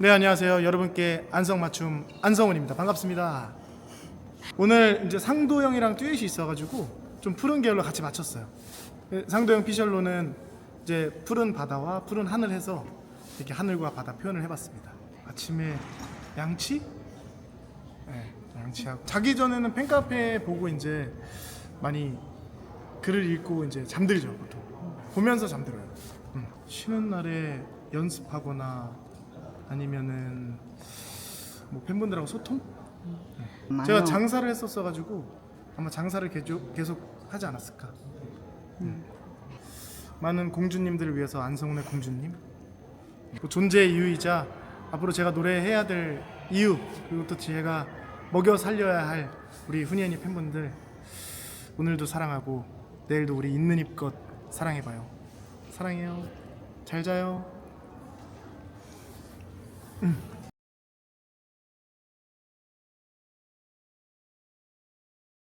네 안녕하세요. 여러분께 안성 맞춤 안성훈입니다. 반갑습니다. 오늘 이제 상도 형이랑 듀엣이 있어가지고 좀 푸른 계열로 같이 맞췄어요. 그 상도 형 피셜로는 이제 푸른 바다와 푸른 하늘 해서 이렇게 하늘과 바다 표현을 해봤습니다. 아침에 양치? 네 양치하고. 자기 전에는 팬카페 보고 이제 많이 글을 읽고 이제 잠들죠 보통. 보면서 잠들어요. 음, 쉬는 날에 연습하거나 아니면은 뭐 팬분들하고 소통? 많아요. 제가 장사를 했었어 가지고 아마 장사를 계속, 계속 하지 않았을까. 음. 많은 공주님들을 위해서 안성훈의 공주님, 뭐 존재의 이유이자 앞으로 제가 노래해야 될 이유 그리고 또 제가 먹여 살려야 할 우리 훈이애니 팬분들 오늘도 사랑하고 내일도 우리 있는 입껏 사랑해봐요. 사랑해요. 잘 자요. 음.